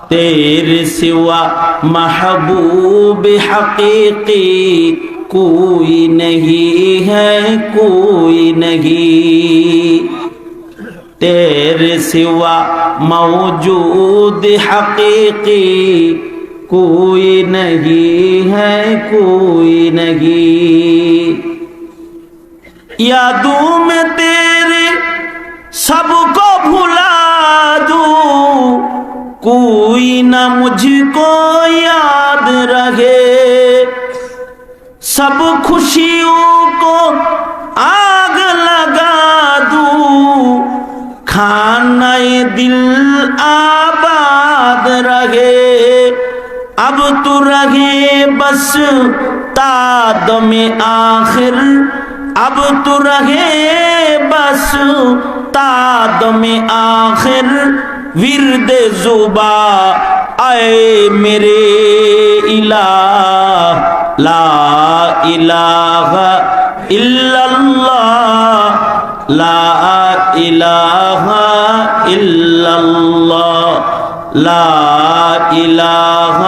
तेरे सिवा महबूब हकीकी कोई नहीं है, कोई नहीं। तेरे सिवा मौजूद हकीकी कोई नहीं है, कोई नहीं। यादों में तेरे सबको भुला दूँ कोई ना मुझको याद रहे सब खुशियों को आग लगा दू खाना ये दिल आबाद रहे अब तो रहे बस ताद में आखिर अब तो रहे बस ताद में आखिर ورد زوبا اے میرے الہ لا الہ الا اللہ لا الہ الا اللہ لا الہ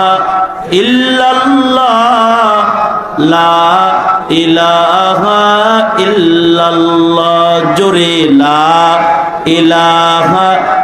الا اللہ لا الہ الا اللہ جرے لا الہ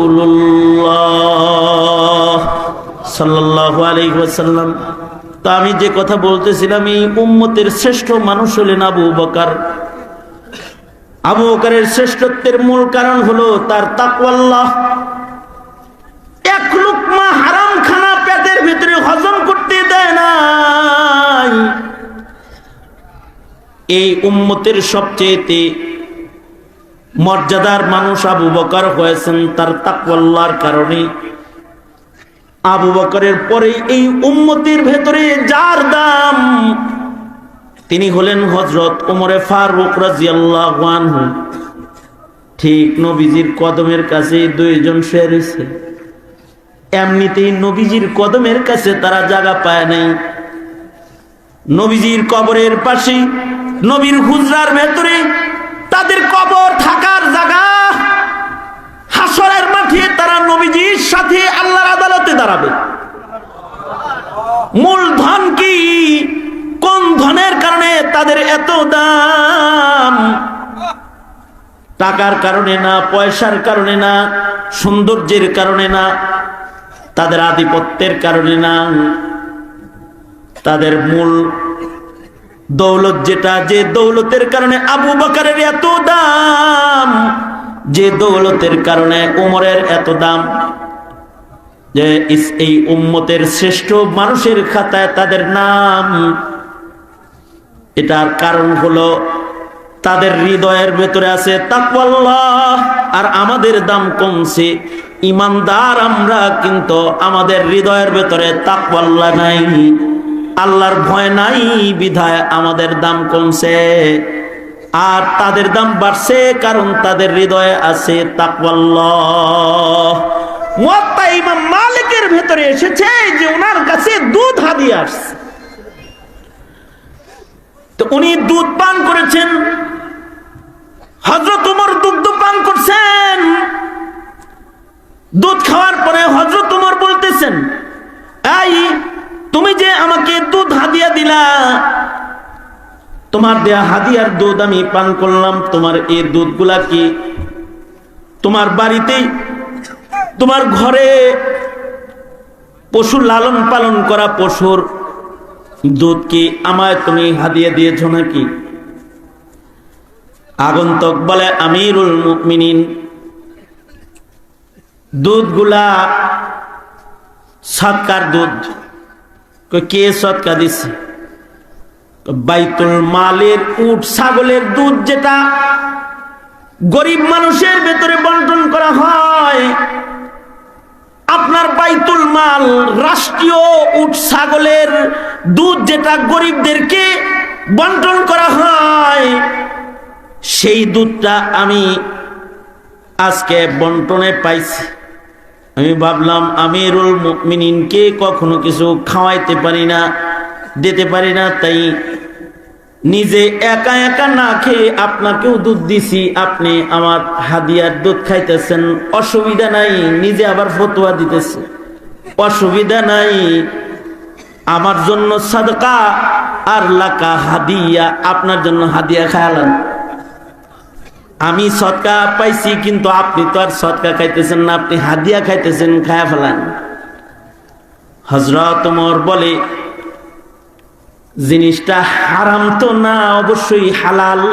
ওয়াসাল্লাম। আমি যে কথা বলতেছিলাম, এই উম্মতের শ্রেষ্ঠ মানুষ হলেন আবু বকর। আবু বকরের শ্রেষ্ঠত্বের মূল কারণ হলো তার তাকওয়াল্লাহ হজম করতে দেয় নাই। এই উম্মতের সবচেয়েতে মর্যাদার মানুষ আবু বকর হয়েছেন তার তাকওয়াল্লার কারণে। আবু বকরের পরে এই উম্মতির ভেতরে যার দাম, তিনি হলেন হজরত ওমরে ফারুক রাজিয়াল্লাহু ঠিক নবীজির কদমের কাছে দুইজন শুয়ে এমনিতেই নবীজির কদমের কাছে তারা জায়গা পায় নাই। নবীজির কবরের পাশে নবীর হুজরার ভেতরে তাদের কবর থাকার জায়গা হাসরের মাঠে তারা নবীজির সাথে আল্লাহর আদালতে দাঁড়াবে। মূল ধন কি? কোন ধনের কারণে তাদের এত দাম? টাকার কারণে না, পয়সার কারণে না, সৌন্দর্যের কারণে না, তাদের আধিপত্যের কারণে না। তাদের মূল দৌলত যেটা, যে দৌলতের কারণে আবু বকারের এত দাম। যে দৌলতের কারণে উমরের এত দাম, যে এই উম্মতের শ্রেষ্ঠ মানুষের খাতায় তাদের নাম, এটার কারণ হলো তাদের হৃদয়ের ভেতরে আছে আর আমাদের দাম কমছে। ইমানদার আমরা, কিন্তু আমাদের হৃদয়ের ভেতরে তাকওয়াল্লাহ নাই, আল্লাহর ভয় নাই, বিধায় আমাদের দাম কমছে। আর তাদের দাম বাড়ছে, কারণ তাদের হৃদয়ে আছে তাকওয়াল্লাহ। মুয়াত্তা ইমাম মালিকের ভেতরে এসেছে যে ওনার কাছে দুধ হাদিয়ে আসছে। তো উনি দুধ পান করেছেন হজরত উমর দুগ্ধ পান করছেন। দুধ খাওয়ার পরে হজরত উমর বলতেছেন, এই, তুমি যে আমাকে দুধ হাদিয়া দিলা তোমার দেয়া হাদিয়ার দুধ আমি পান করলাম, তোমার এই দুধগুলা কি? তোমার বাড়িতেই, তোমার ঘরে পশু লালন পালন করা পশুর দুধ কি আমায় তুমি হাদিয়ে দিয়েছ নাকি? আগন্তক বলে, আমিরুল মুমিনিন, দুধগুলা সৎকার দুধ। কে সৎকা দিছে? বাইতুল মালের উট, ছাগলের দুধ যেটা গরিব মানুষের ভেতরে বন্টন করা হয়, আপনার বাইতুল মাল রাষ্ট্রীয় উট, ছাগলের দুধ যেটা গরিবদেরকে বন্টন করা হয়, সেই দুধটা আমি আজকে বন্টনে পাইছি। আমি ভাবলাম, আমিরুল মুমিনিনকে কখনো কিছু খাওয়াইতে পারি না। দিতে পারি না, তাই নিজে একা একা না খেয়ে আপনাকেও দুধ দিছি, আপনি আমার হাদিয়ার দুধ খাইতেছেন, অসুবিধা নাই, নিজে আবার ফতোয়া দিতেছে। অসুবিধা নাই, আমার জন্য সাদকা আর লাকা হাদিয়া, আপনার জন্য হাদিয়া খায়ালান আমি সৎকা পাইছি, কিন্তু আপনি তো আর সৎকা খাইতেছেন না, আপনি হাদিয়া খাইতেছেন, খায়া ফেলান। হজরত বলে জিনিসটা হারাম তো না, অবশ্যই হালাল।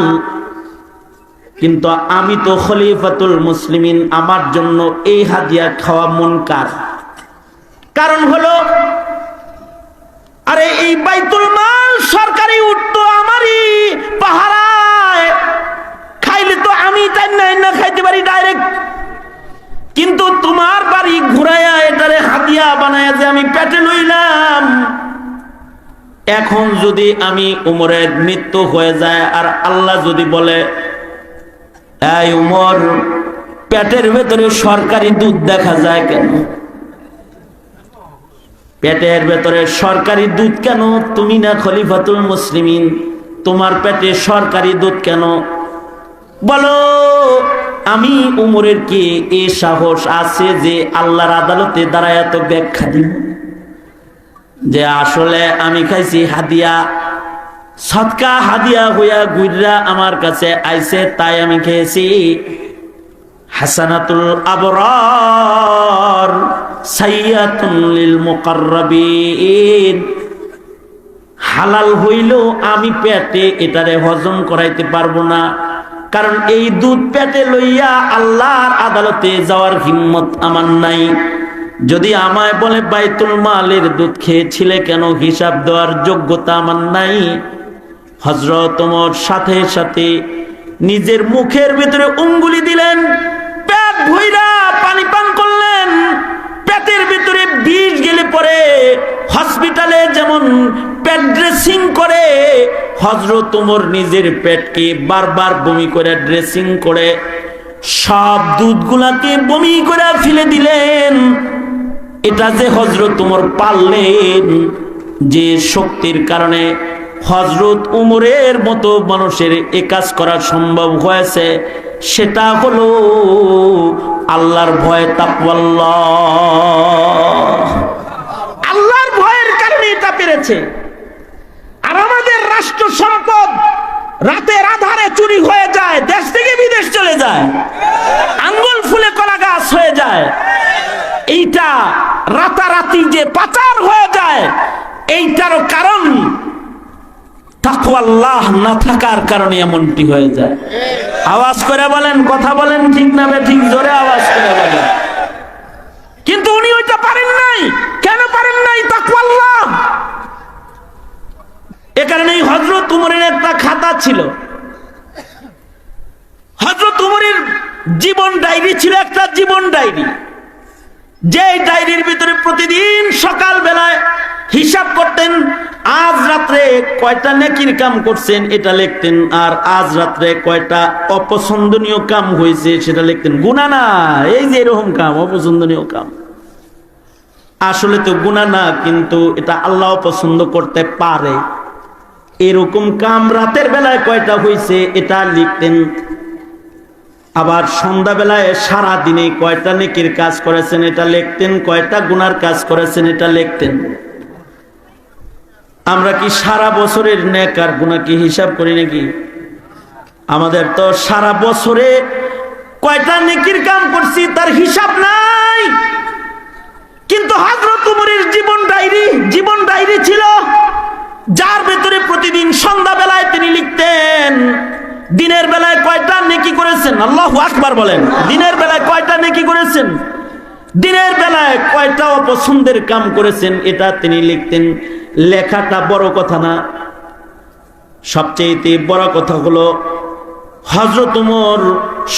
কিন্তু আমি তো খলিফাতুল মুসলিমিন, আমার জন্য এই হাদিয়া খাওয়া মন কার কারণ হলো, আরে এই বাইতুল মাল সরকারি উঠতো আমারই পাহারায়। খাইলে তো আমি তাই না না খাইতে পারি ডাইরেক্ট কিন্তু তোমার বাড়ি ঘুরাইয়া এটারে হাতিয়া বানায় যে আমি পেটে লইলাম এখন যদি আমি উমরের মৃত্যু হয়ে যায় আর আল্লাহ যদি বলে, এই উমর, পেটের ভেতরে সরকারি দুধ দেখা যায় কেন? পেটের ভেতরে সরকারি দুধ কেন? তুমি না খলিফাতুল মুসলিমিন, তোমার পেটে সরকারি দুধ কেন? বলো, আমি উমরের কি এ সাহস আছে যে আল্লাহর আদালতে দাঁড়ায় এত ব্যাখ্যা দিব? যে আসলে আমি খাইছি হাদিয়া, সৎকা হাদিয়া হইয়া গুইরা আমার কাছে আইছে, তাই আমি খেয়েছি হাসানাতুল আবরার সাইয়াতুল মুকাররাবিন। হালাল হইলেও আমি পেটে এটারে হজম করাইতে পারব না, কারণ এই দুধ পেটে লইয়া আল্লাহর আদালতে যাওয়ার হিম্মত আমার নাই। যদি আমায় বলে বাইতুল মালের দুধ খেয়েছিলে কেন? হিসাব দেওয়ার যোগ্যতা আমার নাই। হজরত সাথে সাথে নিজের মুখের ভিতরে উঙ্গুলি দিলেন, পেট ভইরা পানি পান করলেন, পেটের ভিতরে বিষ গেলে পরে হসপিটালে যেমন পেট ড্রেসিং করে হজরত তোমার নিজের পেটকে বারবার বমি করে ড্রেসিং করে সব দুধগুলাকে বমি করে ফেলে দিলেন। এটা যে হজরত তোমার পারলেন, যে শক্তির কারণে হজরত উমরের মতো মানুষের এ কাজ করা সম্ভব হয়েছে, সেটা হলো আল্লাহর ভয় তাপওয়াল্লাহ আল্লাহর ভয়ের কারণে এটা পেরেছে। আর আমাদের রাষ্ট্র সম্পদ রাতের আধারে চুরি হয়ে যায়, দেশ থেকে বিদেশ চলে যায়, আঙ্গুল ফুলে কলা গাছ হয়ে যায়। এইটা রাতারাতি যে পাচার হয়ে যায়, এইটার কারণ তাকওয়াল্লাহ না থাকার কারণে এমনটি হয়ে যায়। আওয়াজ করে বলেন, কথা বলেন ঠিক না ঠিক, জোরে আওয়াজ করে বলেন। কিন্তু উনি ওইটা পারেন নাই। কেন পারেন নাই? তাকওয়াল্লাহ। এ কারণে হজরত উমরের একটা খাতা ছিল। হজরত উমরের জীবন ডায়েরি ছিল একটা জীবন ডায়েরি। যে ডায়েরির ভিতরে প্রতিদিন সকাল বেলায় হিসাব করতেন, আজ রাত্রে কয়টা নেকির কাম করছেন এটা লিখতেন, আর আজ রাত্রে কয়টা অপছন্দনীয় কাম হয়েছে সেটা লিখতেন। গুণা না, এই যে এরকম কাম, অপছন্দনীয় কাম। আসলে তো গুণা না, কিন্তু এটা আল্লাহ পছন্দ করতে পারে। এরকম কাম রাতের বেলায় কয়টা হয়েছে এটা লিখতেন আবার সন্ধ্যাবেলায় সারা দিনে কয়টা নেকির কাজ করেছেন এটা লিখতেন, কয়টা গুনার কাজ করেছেন এটা লিখতেন। আমরা কি সারা বছরের নেক আর গুণা কি হিসাব করি নাকি? আমাদের তো সারা বছরে কয়টা নেকির কাম করছি তার হিসাব নাই। কিন্তু হাজরত উমরের জীবন ডায়েরি জীবন ডায়েরি ছিল, যার ভেতরে প্রতিদিন সন্ধ্যাবেলায় তিনি লিখতেন দিনের বেলায় কয়টা নেকি করেছেন? আল্লাহ আকবার বলেন। দিনের বেলায় কয়টা নেকি করেছেন? দিনের বেলায় কয়টা অপছন্দের কাম করেছেন? এটা তিনি লিখতেন, লেখাটা বড় কথা না। সবচেয়ে বড় কথা হলো হজরত উমর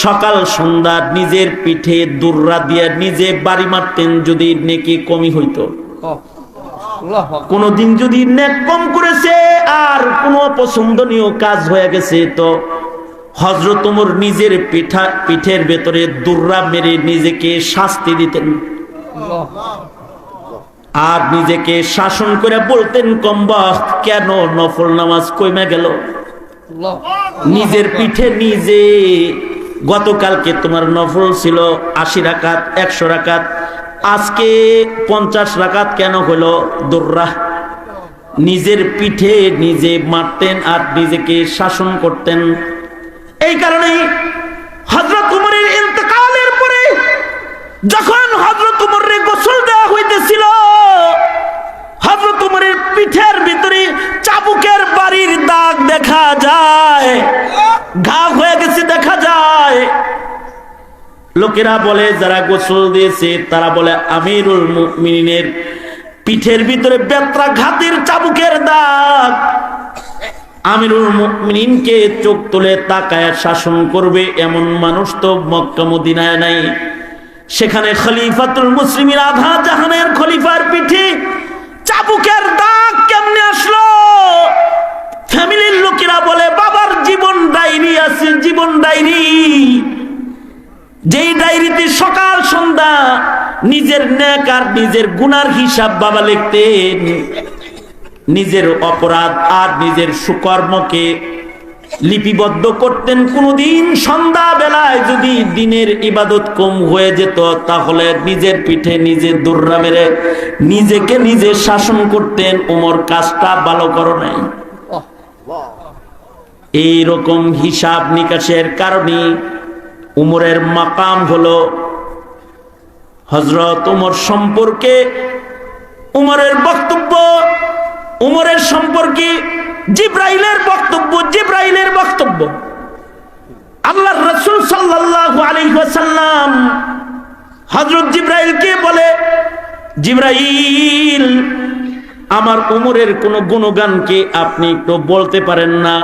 সকাল সন্ধ্যা নিজের পিঠে দুর্রা দিয়ে নিজে বাড়ি মারতেন যদি নেকি কমি হইতো। কোনদিন যদি নেক কম করেছে আর কোন অপছন্দনীয় কাজ হয়ে গেছে তো হজরত নিজের পিঠা, পিঠের ভেতরে দুর্রা মেরে নিজেকে শাস্তি দিতেন। আর নিজেকে শাসন করে বলতেন কম্বা কেন নফল নামাজ কইমে গেল? নিজের পিঠে নিজে, গতকালকে তোমার নফল ছিল আশি রাকাত, একশো রাকাত, আজকে পঞ্চাশ রাকাত কেন হলো দুর্রা? নিজের পিঠে নিজে মারতেন আর নিজেকে শাসন করতেন। এই কারণে হজরত উমরের ইন্তকালের পরে যখন হজরত উমরে গোসল দেওয়া হইতেছিল হজরত উমরের পিঠের ভিতরে চাবুকের বাড়ির দাগ দেখা যায়, ঘা হয়ে গেছে দেখা যায়। লোকেরা বলে, যারা গোসল দিয়েছে, তারা বলে, আমিরুল মুমিনিনের পিঠের ভিতরে বেত্রা ঘাতের চাবুকের দাগ। আমিরুল মুমিনিনকে চোখ তুলে তাকায় শাসন করবে এমন মানুষ তো মক্কা মদিনায় নাই। সেখানে খলিফাতুল মুসলিমের আধা জাহানের খলিফার পিঠে চাবুকের দাগ কেমনে আসলো? ফ্যামিলির লোকেরা বলে, বাবার জীবন ডায়েরি আছে, জীবন ডায়েরি। যেই ডায়েরিতে সকাল সন্ধ্যা নিজের ন্যাক আর নিজের গুনার হিসাব বাবা লিখতেন। নিজের অপরাধ আর নিজের সুকর্মকে লিপিবদ্ধ করতেন কোনদিন। সন্ধ্যা বেলায় যদি দিনের ইবাদত কম হয়ে যেত, তাহলে নিজের পিঠে নিজে দুর্রা মেরে নিজেকে নিজে শাসন করতেন। ওমর কাজটা ভালো করো নাই। এইরকম হিসাব নিকাশের কারণে উমরের মাকাম হলো হজরত উমর সম্পর্কে উমরের বক্তব্য। উমরের সম্পর্কে জিব্রাইলের বক্তব্য জিব্রাইলের বক্তব্য। আল্লাহ রসুল সাল্লাল্লাহু আলাইহি ওয়াসাল্লাম হযরত জিব্রাইলকে বলে? জিব্রাইল, আমার উমরের কোন গুণগানকে আপনি একটু বলতে পারেন না।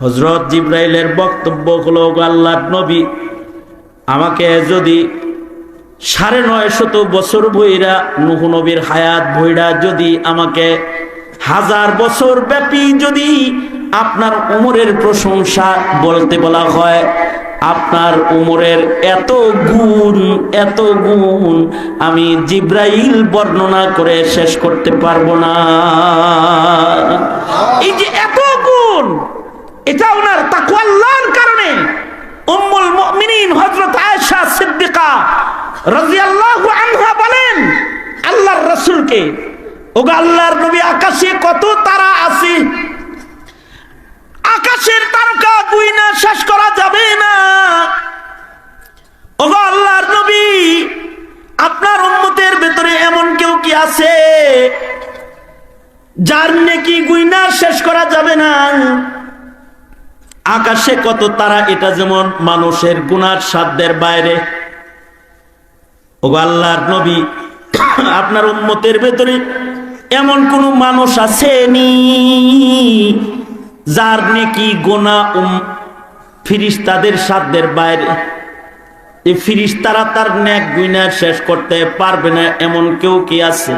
হযরত জিব্রাইলের বক্তব্য হলো "ওগো আল্লাহর নবী, আমাকে যদি সাড়ে নয় শত বছর বইরা নুহ নবীর হায়াত বইরা যদি আমাকে হাজার বছর ব্যাপী যদি আপনার উমরের প্রশংসা বলতে বলা হয়, আপনার উমরের এত গুণ এত গুণ আমি জিব্রাইল বর্ণনা করে শেষ করতে পারব না। এই যে এত গুণ, এটা ওনার তাকুয়াল্লাহর কারণে। উম্মুল মুমিনিন হযরত আয়েশা সিদ্দিকা রাদিয়াল্লাহু আনহা বলেন, আল্লাহর রাসূলকে ওগো আল্লাহর নবী আকাশে কত তারা আছে? আকাশের তারকা গুইনা শেষ করা যাবে না। ওগো আল্লাহর নবী, আপনার উম্মতের ভেতরে এমন কেউ কি আছে যার নেকি গুইনা শেষ করা যাবে না? আকাশে কত তারা, এটা যেমন মানুষের গুনার সাধ্যের বাইরে। ও আল্লাহর নবী, আপনার উম্মতের ভেতরে এমন কোন মানুষ আসেনি যার নেকি গোনা ফিরিস্তাদের সাধ্যের বাইরে। এই ফিরিস্তারা তার ন্যাক গুইনা শেষ করতে পারবে না, এমন কেউ কি আছে?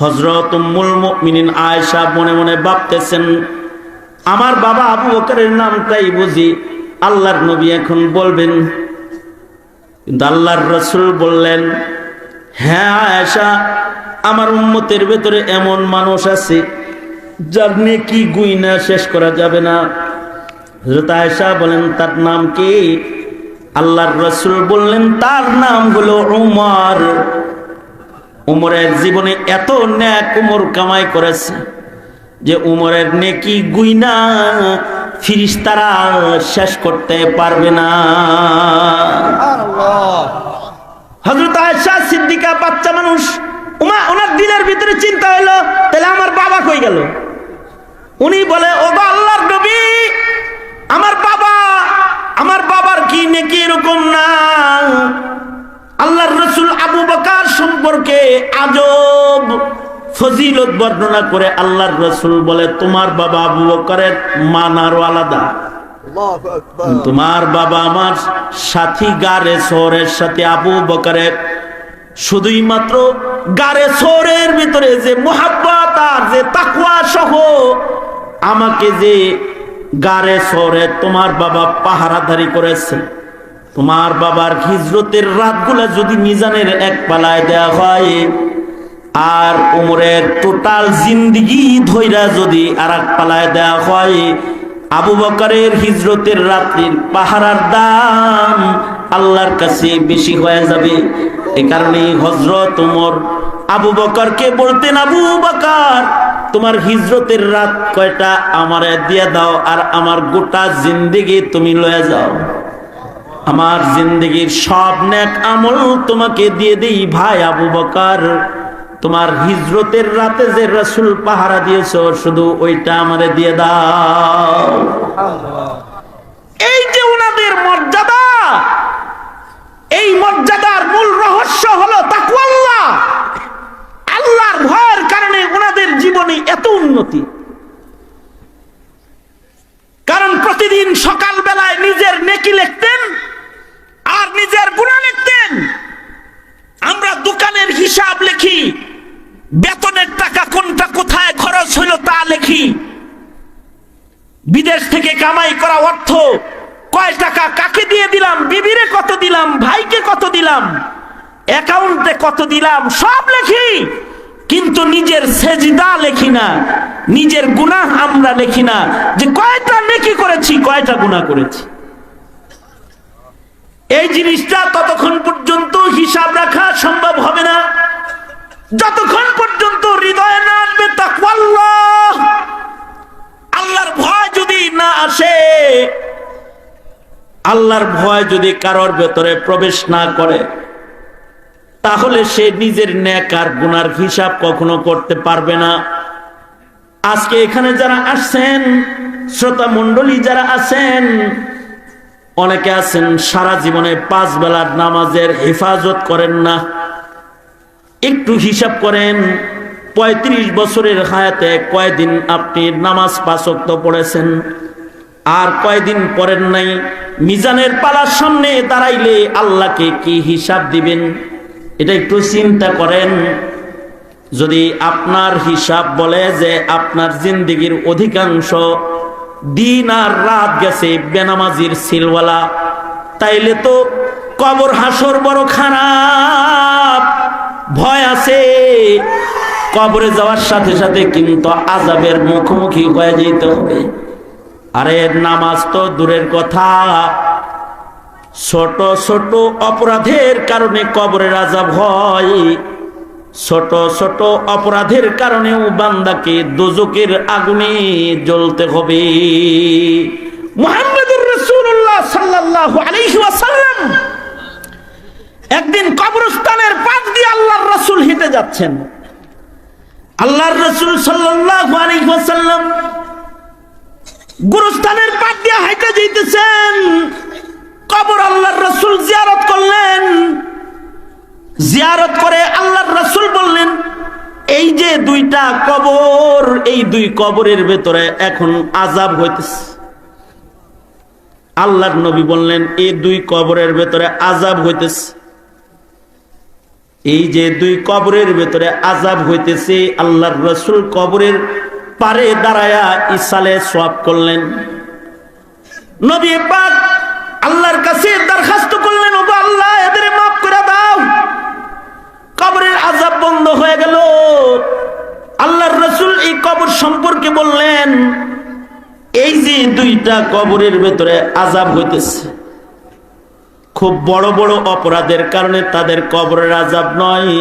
হজরত উম্মুল মুমিনিন আয়েশা মনে মনে ভাবতেছেন, আমার বাবা আবু বকরের নামটাই বুঝি আল্লাহর নবী এখন বলবেন। কিন্তু আল্লাহর রসুল বললেন হ্যাঁ আয়েশা আমার উম্মতের ভেতরে এমন মানুষ আছে যার কি গুইনা শেষ করা যাবে না। আয়েশা বলেন তার নাম কি? আল্লাহর রসুল বললেন তার নাম হলো উমর। উমরের জীবনে এত ন্যাক উমর কামাই করেছে যে উমরের নেকি গুইনা ফিরিস্তারা শেষ করতে পারবে না। হজরত আয়সা সিদ্দিকা বাচ্চা মানুষ উমা ওনার দিনের ভিতরে চিন্তা হইল তাহলে আমার বাবা কই গেল? উনি বলে ও আল্লাহর নবী আমার বাবা আমার বাবার কি নাকি এরকম না? আল্লাহর রসুল আবু বকার সম্পর্কে আজব ফজিলত বর্ণনা করে আল্লাহর রসুল বলে তোমার বাবা আবু বকারের মান আরও আলাদা তোমার বাবা আমার সাথী গারে শহরের সাথে আবু বকারের শুধুই মাত্র গারে সোরের ভিতরে যে মোহাব্বত আর যে তাকুয়া সহ আমাকে যে গারে সোরে তোমার বাবা পাহারাদারি করেছে, তোমার বাবার হিজরতের রাতগুলা যদি মিজানের এক পালায় দেয়া হয়, আর উমরের টোটাল জিন্দিগি ধৈরা যদি আর এক পালায় দেওয়া হয়, আবু বকরের হিজরতের রাত্রির পাহারার দাম আল্লাহর কাছে বেশি হয়ে যাবে। এই কারণে হজরত উমর আবু বকরকে বলতেন আবু বকর তোমার হিজরতের রাত কয়টা? আমারে দিয়ে দাও আর আমার গোটা জিন্দিগি তুমি লয়ে যাও। আমার জিন্দগির সব নেক আমল তোমাকে দিয়ে দেই ভাই আবু বকর। তোমার হিজরতের রাতে যে রসুল পাহারা দিয়েছ শুধু ওইটা আমারে দিয়ে দাও। এই যে ওনাদের মর্যাদা এই মর্যাদার মূল রহস্য হলো তাকুয়াল্লাহ। আল্লাহর ভয়ের কারণে ওনাদের জীবনে এত উন্নতি। কারণ প্রতিদিন সকাল বেলায় নিজের নেকি লিখতেন আর নিজের গুণা লিখতেন। আমরা দোকানের হিসাব লিখি, বেতনের টাকা কোনটা কোথায় খরচ হইল তা লিখি। বিদেশ থেকে কামাই করা অর্থ কয় টাকা কাকে দিয়ে দিলাম? বিবিরে কত দিলাম? ভাইকে কত দিলাম? অ্যাকাউন্টে কত দিলাম? সব লেখি। কিন্তু নিজের সেজদা লেখি না। নিজের গুনাহ আমরা লেখি না। যে কয়টা নেকি করেছি, কয়টা গুনাহ করেছি? এই জিনিসটা ততক্ষণ পর্যন্ত হিসাব রাখা সম্ভব হবে না। যতক্ষণ পর্যন্ত হৃদয়ে না আসবে তাকওয়াল্লাহ। আল্লাহর ভয় যদি না আসে আল্লাহর ভয় যদি কারোর ভেতরে প্রবেশ না করে, তাহলে সে নিজের ন্যাক আর গুনার হিসাব কখনো করতে পারবে না। আজকে এখানে যারা আসছেন, শ্রোতা মণ্ডলী যারা আছেন, অনেকে আছেন, সারা জীবনে পাঁচ বেলার নামাজের হেফাজত করেন না। একটু হিসাব করেন, পঁয়ত্রিশ বছরের হায়াতে কয়দিন আপনি নামাজ পাঁচক্ত পড়েছেন? আর কয়দিন পড়েন নাই, মিজানের পালার সামনে দাঁড়াইলে আল্লাহকে কি হিসাব দিবেন? এটা একটু চিন্তা করেন। যদি আপনার হিসাব বলে যে আপনার জিন্দিগির অধিকাংশ দিন আর রাত গেছে বেনামাজির সিলওয়ালা, তাইলে তো কবর হাসর বড় খারাপ। ভয় আছে। কবরে যাওয়ার সাথে সাথে কিন্তু আজাবের মুখোমুখি হয়ে যেতে হবে। আরে নামাজ তো দূরের কথা। ছোট ছোট অপরাধের কারণে কবরের আজাব হয়। ছোট ছোট অপরাধের কারণেও বান্দাকে দোজকের আগুনে জ্বলতে হবে। মুহাম্মদুর একদিন কবরস্থানের পাশ দিয়ে আল্লাহর রসুল হেঁটে যাচ্ছেন। আল্লাহর রসুল সাল্লাল্লাহু আলাইহি ওয়াসাল্লাম গুরুস্থানের পাশ দিয়ে হেঁটে যাইতেছেন। কবর আল্লাহর রাসূল জিয়ারত করলেন। জিয়ারত করে আল্লাহর রাসূল বললেন, এই যে দুইটা কবর, এই দুই কবরের ভেতরে এখন আজাব হইতেছে। আল্লাহর নবী বললেন, এই দুই কবরের ভেতরে আজাব হইতেছে। এই যে দুই কবরের ভেতরে আজাব হইতেছে, আল্লাহর রসুল কবরের পারে দাঁড়ায়া ইসালে সোয়াব করলেন। নবী পাক আল্লাহর কাছে দরখাস্ত করলেন, ওগো আল্লাহ, এদের মাফ করে দাও। কবরের আজাব বন্ধ হয়ে গেল। আল্লাহর রসুল এই কবর সম্পর্কে বললেন, এই যে দুইটা কবরের ভেতরে আজাব হইতেছে, খুব বড় বড় অপরাধের কারণে তাদের কবরের আজাব নয়।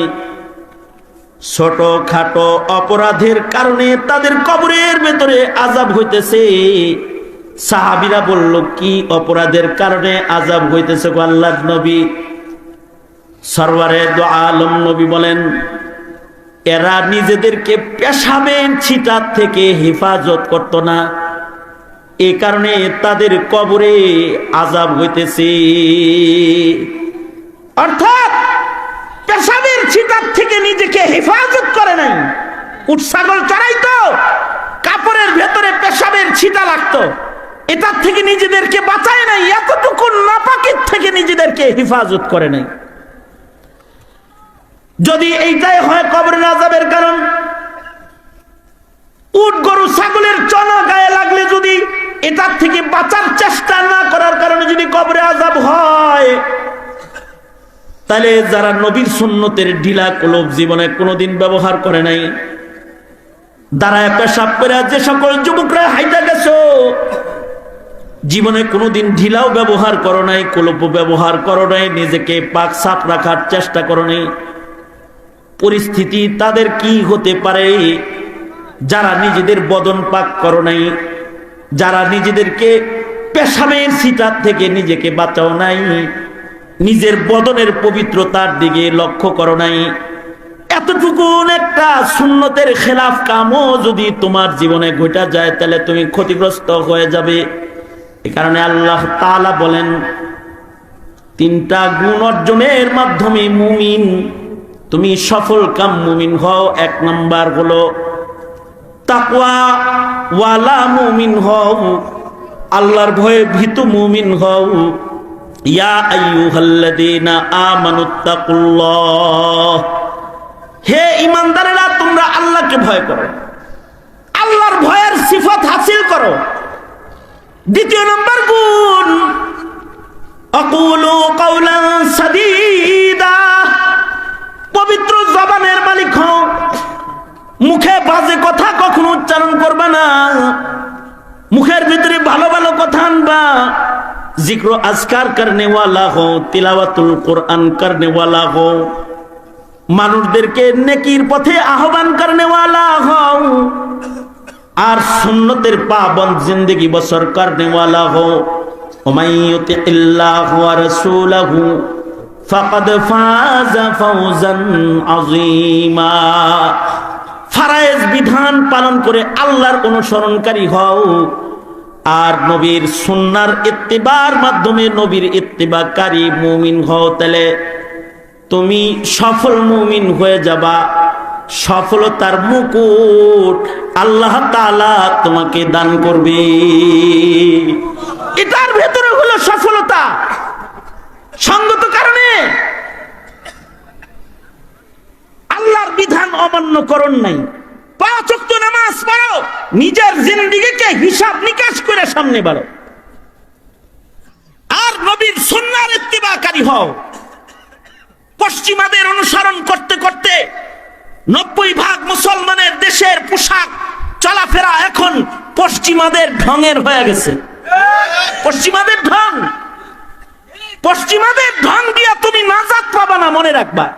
ছোট খাটো অপরাধের কারণে তাদের কবরের ভেতরে আজাব হইতেছে। সাহাবিরা বলল, কি অপরাধের কারণে আজাব হইতেছে আল্লাহ নবী? সরওয়ারে আলম নবী বলেন, এরা নিজেদেরকে পেশাবেন, ছিটার থেকে হেফাজত করত না। এ কারণে তাদের কবরে আজাব হইতেছে। অর্থাৎ ছিটার থেকে নিজেকে হেফাজত করে নাই ছাগল চড়াইতো, কাপড়ের ভেতরে পেশাবের ছিটা লাগতো। এটার থেকে নিজেদেরকে বাঁচায় নাই, এতটুকু নাপাকির থেকে নিজেদেরকে হেফাজত করে নাই। যদি এইটাই হয় কবরের আজাবের কারণ, উট, গরু, ছাগলের চনা গায়ে লাগলে যদি এটার থেকে বাঁচার চেষ্টা না করার কারণে যদি কবরে আজাব হয় তাহলে যারা নবীর সুন্নতের ঢিলা কলব জীবনে কোনোদিন ব্যবহার করে নাই, দাঁড়ায় পেশাব করে, যে সকল যুবকরা হাইতা গেছো, জীবনে কোনোদিন ঢিলাও ব্যবহার করো নাই কলপ ব্যবহার করো নাই, নিজেকে পাক সাফ রাখার চেষ্টা করো নাই। পরিস্থিতি তাদের কি হতে পারে? যারা নিজেদের বদন পাক করো নাই, যারা নিজেদেরকে পেশাবের সিটার থেকে নিজেকে বাঁচাও নাই নিজের বদনের পবিত্রতার দিকে লক্ষ্য করো নাই। এতটুকু একটা সুন্নতের খেলাফ কামও যদি তোমার জীবনে ঘটা যায়, তাহলে তুমি ক্ষতিগ্রস্ত হয়ে যাবে। এ কারণে আল্লাহ তাআলা বলেন, তিনটা গুণ অর্জনের মাধ্যমে মুমিন, তুমি সফল কাম মুমিন হও। এক নাম্বার হলো, তাকওয়া, ওয়ালা মুমিন হও। আল্লাহর ভয়ে ভীতু মুমিন হও। ইয়া আইয়ুহাল্লাযীনা আমানুত্তাকুল্লাহ। হে ইমানদারেরা তোমরা আল্লাহকে ভয় করো। আল্লাহর ভয়ের সিফত হাসিল করো। দ্বিতীয় নম্বর গুণ, অকুলু কৌলান সাদিদা। পবিত্র জবানের মালিক হও। মুখে বাজে কথা কখনো উচ্চারণ করবে না। মুখের ভিতরে ভালো ভালো কথা আনবা। করনে ওয়ালা হো, তিলাওয়াতুল কোরআন করনে ওয়ালা হো। মানুষদেরকে নেকির পথে আহ্বান করনে হও। আর সুন্নতের পাবন জিন্দগি বসর করনে হো ওমাইয়ুতি ইল্লাহ ওয়া রাসূলাহু, ফাকাদ ফাজা ফাওজান আযীমা। ফারায়েজ বিধান পালন করে আল্লাহর অনুসরণকারী হও। আর নবীর সুন্নার ইত্তিবার মাধ্যমে নবীর ইত্তিবাকারী মুমিন হও তাহলে তুমি সফল মুমিন হয়ে যাবা। সফলতার মুকুট আল্লাহ তোমাকে দান করবে। এটার ভেতরে হলো সফলতা। সঙ্গত কারণে আল্লাহর বিধান অমান্য করণ নাই। নিজের জিন্দিগিকে হিসাব নিকাশ করে সামনে বাড়ো। আর নবীর ইত্তিবাকারী হও। পশ্চিমাদের অনুসরণ করতে করতে নব্বই ভাগ মুসলমানের দেশের পোশাক চলাফেরা এখন পশ্চিমাদের ঢঙের হয়ে গেছে। পশ্চিমাদের ঢং। পশ্চিমাদের ঢং দিয়া তুমি নাজাত পাবা না, মনে রাখবা।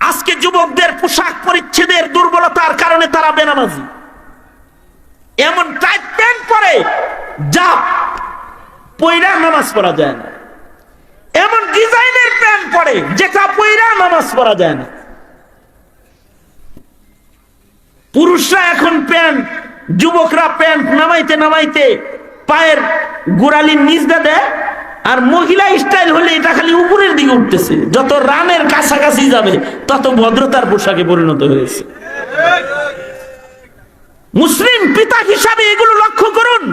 আজকে যুবকদের পোশাক পরিচ্ছেদের দুর্বলতার কারণে তারা বেনামাজি। এমন টাইট প্যান্ট পরে যা পয়রা নামাজ পড়া যায় না। এমন ডিজাইনের প্যান্ট পরে যেটা পয়রা নামাজ পড়া যায় না। পুরুষরা এখন প্যান্ট যুবকরা প্যান্ট নামাইতে নামাইতে পায়ের গোড়ালির নিচ দেয় আর মহিলা স্টাইল হলে এটা খালি উপরের দিকে উঠতেছে। যত রানের কাছাকাছি যাবে, তত ভদ্রতার পোশাকে পরিণত হয়েছে। মুসলিম পিতা হিসাবে এগুলো লক্ষ্য করুন।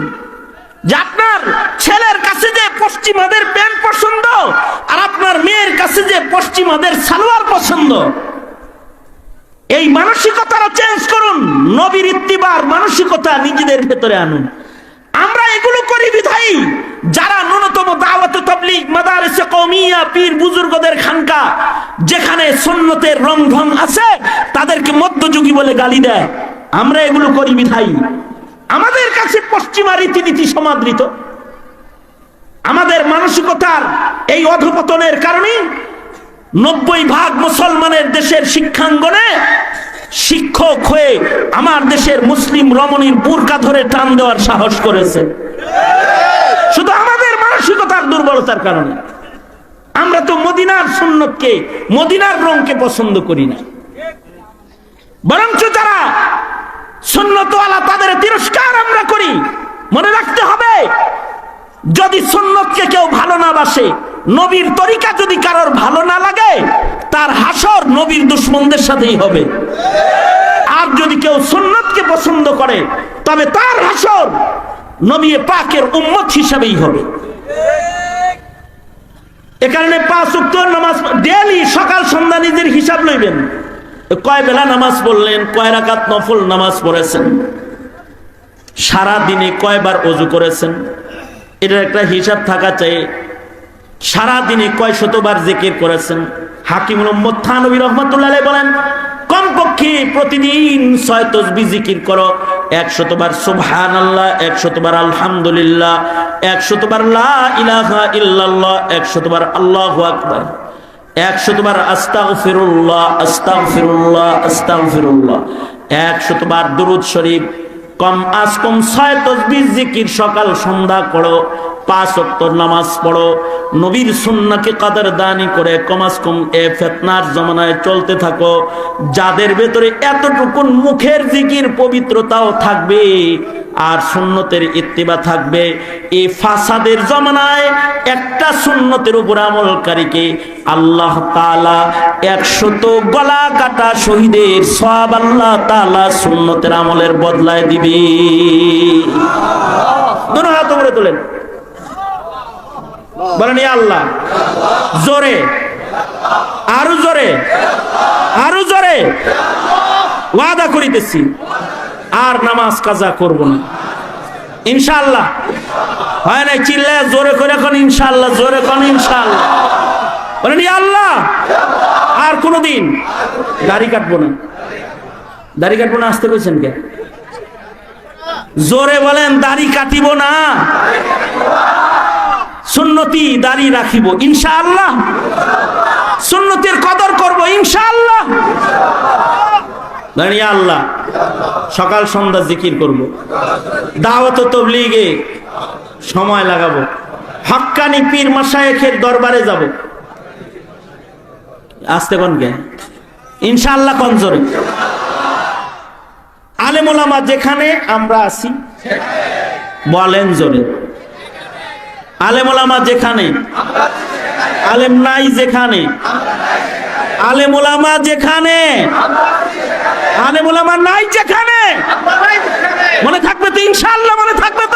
আপনার ছেলের কাছে যে পশ্চিমাদের প্যান্ট পছন্দ, আর আপনার মেয়ের কাছে যে পশ্চিমাদের সালোয়ার পছন্দ, এই মানসিকতাটা চেঞ্জ করুন। নবীর ইত্তিবার মানসিকতা নিজেদের ভেতরে আনুন। আমরা এগুলো করি বিধাই যারা ন্যূনতম দাওয়াত তাবলিগ মাদারিসে কওমিয়া পীর বুজুর্গদের খানকা, যেখানে সুন্নতের রং ঢং আছে, তাদেরকে মধ্যযুগী বলে গালি দেয়। আমরা এগুলো করি বিধাই আমাদের কাছে পশ্চিমা রীতিনীতি সমাদৃত। আমাদের মানসিকতার এই অধপতনের কারণে নব্বই ভাগ মুসলমানের দেশের শিক্ষাঙ্গনে শিক্ষক হয়ে আমার দেশের মুসলিম রমণীর বুরকা ধরে টান দেওয়ার সাহস করেছে। শুধু আমাদের মানসিকতার দুর্বলতার কারণে। আমরা তো মদিনার সুন্নতকে, মদিনার রংকে পছন্দ করি না। বরঞ্চ যারা সুন্নতওয়ালা তাদের তিরস্কার আমরা করি। মনে রাখতে হবে যদি সুন্নতকে কেউ ভালো না বাসে, নবীর তরিকা যদি কারোর ভালো না লাগে, তার হাসর নবীর দুশ্মনদের সাথেই হবে। আর যদি কেউ সুন্নতকে পছন্দ করে, তবে তার হাসর নবী পাকের উম্মত হিসাবেই হবে। এ কারণে পাঁচ উক্ত নামাজ ডেলি সকাল সন্ধ্যা নিজের হিসাব লইবেন। কয় বেলা নামাজ পড়লেন, কয় রাকাত নফল নামাজ পড়েছেন? সারা দিনে কয়বার অজু করেছেন? এটার একটা হিসাব থাকা চাই। সারা দিনে কয় শতবার জিকির করেছেন? হাকিম উম্মদ থানবী রহমতুল্লাহ বলেন, কমপক্ষে প্রতিদিন ছয় তসবি জিকির করো। একশতবার সুবহান আল্লাহ একশতবার আলহামদুলিল্লাহ একশতবার লা ইলাহা ইল্লাল্লাহ একশতবার আল্লাহু আকবার একশতবার আস্তাগফিরুল্লাহ আস্তাগফিরুল্লাহ আস্তাগফিরুল্লাহ একশতবার দুরুদ শরীফ কম আজ কম ছয় তসবির জিকির সকাল সন্ধ্যা করো। পাঁচ অক্টর নামাজ পড়ো। নবীর সুন্নাকে কাদার দানি করে কমাস কম এ ফেতনার জমানায় চলতে থাকো। যাদের ভেতরে এতটুকুন মুখের জিকির পবিত্রতাও থাকবে আর সুন্নতের ইত্তিবা থাকবে এই ফাসাদের জমানায় একটা সুন্নতের উপর আমলকারীকে আল্লাহ তাআলা একশত গলা কাটা শহীদের সব আল্লাহ তালা সুন্নতের আমলের বদলায় দিবে। দুনো হাত তোলেন। বলেন আল্লাহ, জোরে, আরও জোরে আরও জোরে, ওয়াদা করিতেছি, আর নামাজ কাজা করব না। ইনশাআল্লাহ। হয় না চিল্লে, জোরে করে এখন ইনশাআল্লাহ, জোরে কোন, ইনশাআল্লাহ। বলেন আল্লাহ, আর কোনোদিন দাড়ি কাটবো না। দাড়ি কাটবো না, আসতে কইছেন কে? জোরে বলেন, দাড়ি কাটিব না। সুন্নতি দাড়ি রাখিব ইনশাআল্লাহ। সুন্নতির কদর করব ইনশাআল্লাহ। বলেন, ইয়া আল্লাহ সকাল সন্ধ্যা জিকির করব। দাওয়াত তবলিগে সময় লাগাবো। হক্কানি পীর মাসায়েখের দরবারে যাব। আসতে কোন কে? ইনশাআল্লাহ কোন জোরে? আলেমুলামা যেখানে আমরা আছি বলেন জোরে। আলেমুলামা যেখানে। আলেম নাই যেখানে। আলেম ওলামা যেখানে। আলেম ওলামা নাই যেখানে। মনে থাকবে তো, ইনশাআল্লাহ মনে থাকবে